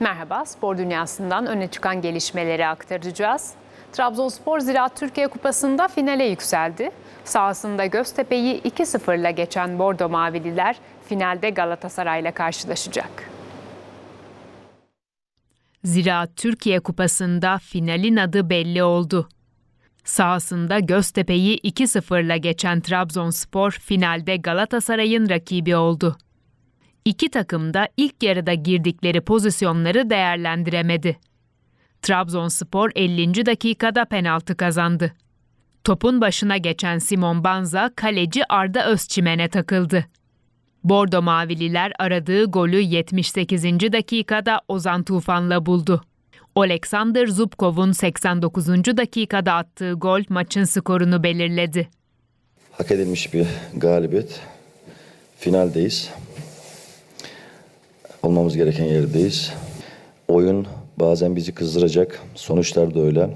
Merhaba, spor dünyasından öne çıkan gelişmeleri aktaracağız. Trabzonspor Ziraat Türkiye Kupası'nda finale yükseldi. Sahasında Göztepe'yi 2-0'la geçen Bordo Mavililer finalde Galatasaray'la karşılaşacak. Ziraat Türkiye Kupası'nda finalin adı belli oldu. Sahasında Göztepe'yi 2-0'la geçen Trabzonspor finalde Galatasaray'ın rakibi oldu. İki takım da ilk yarıda girdikleri pozisyonları değerlendiremedi. Trabzonspor 50. dakikada penaltı kazandı. Topun başına geçen Simon Banza kaleci Arda Özçimen'e takıldı. Bordo Mavililer aradığı golü 78. dakikada Ozan Tufan'la buldu. Oleksandr Zubkov'un 89. dakikada attığı gol maçın skorunu belirledi. Hak edilmiş bir galibiyet. Finaldeyiz. Olmamız gereken yerdeyiz. Oyun bazen bizi kızdıracak. Sonuçlar da öyle.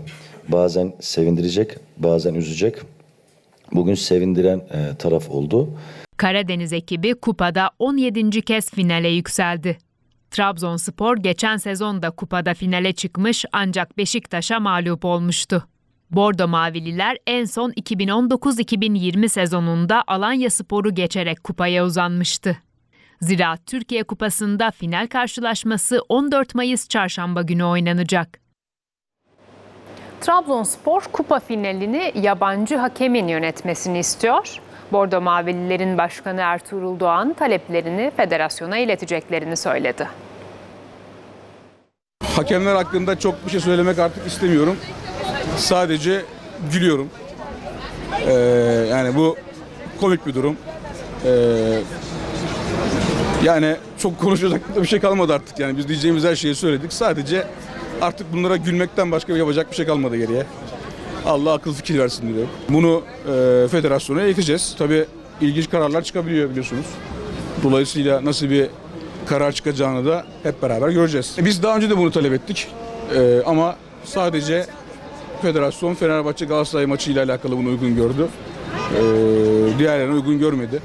Bazen sevindirecek, bazen üzecek. Bugün sevindiren e, taraf oldu. Karadeniz ekibi kupada 17. kez finale yükseldi. Trabzonspor geçen sezon da kupada finale çıkmış ancak Beşiktaş'a mağlup olmuştu. Bordo Mavililer en son 2019-2020 sezonunda Alanya Spor'u geçerek kupaya uzanmıştı. Ziraat Türkiye Kupası'nda final karşılaşması 14 Mayıs çarşamba günü oynanacak. Trabzonspor kupa finalini yabancı hakemin yönetmesini istiyor. Bordo Mavililerin Başkanı Ertuğrul Doğan taleplerini federasyona ileteceklerini söyledi. Hakemler hakkında çok bir şey söylemek artık istemiyorum. Sadece gülüyorum. Ee, yani bu komik bir durum. Ee, yani çok konuşacak da bir şey kalmadı artık. Yani biz diyeceğimiz her şeyi söyledik. Sadece artık bunlara gülmekten başka yapacak bir şey kalmadı geriye. Allah akıl fikir versin diliyorum. Bunu e, federasyona eğiteceğiz. Tabii ilginç kararlar çıkabiliyor biliyorsunuz. Dolayısıyla nasıl bir karar çıkacağını da hep beraber göreceğiz. Biz daha önce de bunu talep ettik. E, ama sadece federasyon Fenerbahçe Galatasaray maçıyla alakalı bunu uygun gördü. E, diğerlerine uygun görmedi.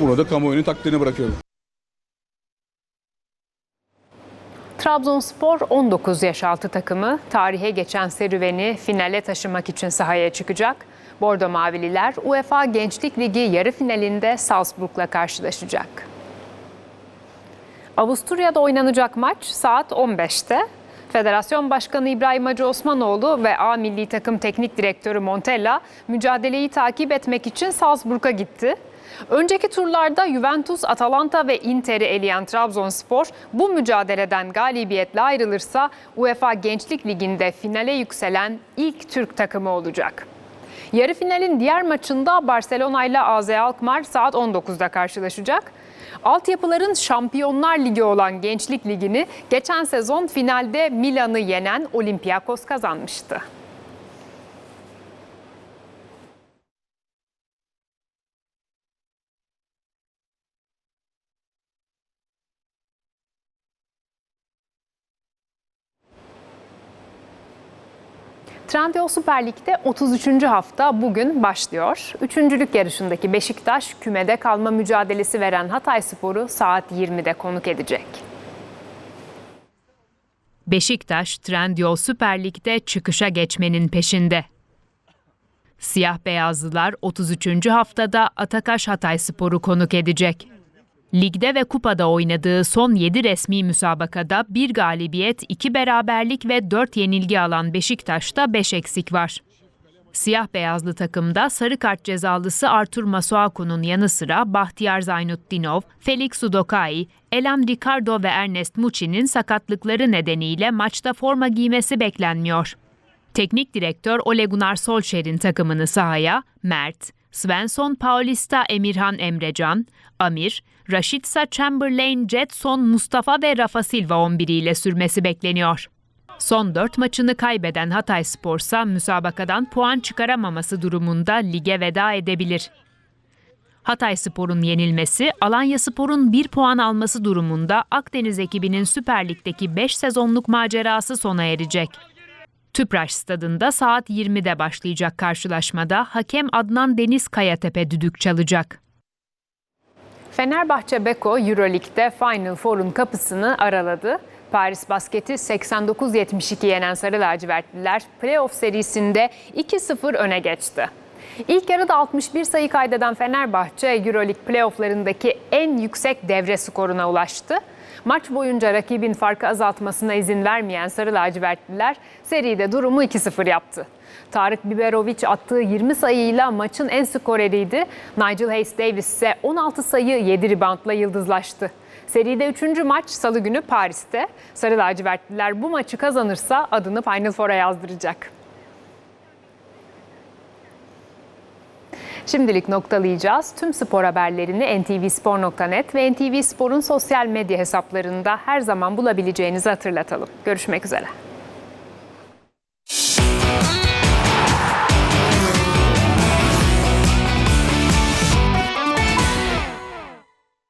Bunu da kamuoyunun takdirine bırakıyorum. Trabzonspor 19 yaş altı takımı tarihe geçen serüveni finale taşımak için sahaya çıkacak. Bordo Mavililer UEFA Gençlik Ligi yarı finalinde Salzburg'la karşılaşacak. Avusturya'da oynanacak maç saat 15'te. Federasyon Başkanı İbrahim Hacı Osmanoğlu ve A Milli Takım Teknik Direktörü Montella mücadeleyi takip etmek için Salzburg'a gitti. Önceki turlarda Juventus, Atalanta ve Inter'i eleyen Trabzonspor bu mücadeleden galibiyetle ayrılırsa UEFA Gençlik Ligi'nde finale yükselen ilk Türk takımı olacak. Yarı finalin diğer maçında Barcelona ile AZ Alkmaar saat 19'da karşılaşacak. Altyapıların Şampiyonlar Ligi olan Gençlik Ligi'ni geçen sezon finalde Milan'ı yenen Olympiakos kazanmıştı. Trendyol Süper Lig'de 33. hafta bugün başlıyor. Üçüncülük yarışındaki Beşiktaş kümede kalma mücadelesi veren Hatay Spor'u saat 20'de konuk edecek. Beşiktaş Trendyol Süper Lig'de çıkışa geçmenin peşinde. Siyah beyazlılar 33. haftada Atakaş Hatay Spor'u konuk edecek. Ligde ve kupada oynadığı son 7 resmi müsabakada bir galibiyet, 2 beraberlik ve 4 yenilgi alan Beşiktaş'ta 5 eksik var. Siyah beyazlı takımda sarı kart cezalısı Artur Masuaku'nun yanı sıra Bahtiyar Zaynutdinov, Felix Udokai, Elan Ricardo ve Ernest Muçi'nin sakatlıkları nedeniyle maçta forma giymesi beklenmiyor. Teknik direktör Ole Gunnar Solskjaer'in takımını sahaya Mert, Svensson Paulista Emirhan Emrecan, Amir, Rashica Chamberlain, Jetson, Mustafa ve Rafa Silva 11 ile sürmesi bekleniyor. Son 4 maçını kaybeden Hatay Spor'sa müsabakadan puan çıkaramaması durumunda lige veda edebilir. Hatay Spor'un yenilmesi, Alanya Spor'un 1 puan alması durumunda Akdeniz ekibinin Süper Lig'deki 5 sezonluk macerası sona erecek. Tüpraş stadında saat 20'de başlayacak karşılaşmada hakem Adnan Deniz Kayatepe düdük çalacak. Fenerbahçe Beko Euroleague'de Final Four'un kapısını araladı. Paris Basket'i 89-72 yenen Sarı Lacivertliler playoff serisinde 2-0 öne geçti. İlk yarıda 61 sayı kaydeden Fenerbahçe Euroleague playofflarındaki en yüksek devre skoruna ulaştı. Maç boyunca rakibin farkı azaltmasına izin vermeyen Sarı Lacivertliler seride durumu 2-0 yaptı. Tarık Biberovic attığı 20 sayıyla maçın en skoreriydi. Nigel Hayes Davis ise 16 sayı 7 reboundla yıldızlaştı. Seride 3. maç salı günü Paris'te. Sarı lacivertliler bu maçı kazanırsa adını Final Four'a yazdıracak. Şimdilik noktalayacağız. Tüm spor haberlerini ntvspor.net ve NTV Spor'un sosyal medya hesaplarında her zaman bulabileceğinizi hatırlatalım. Görüşmek üzere.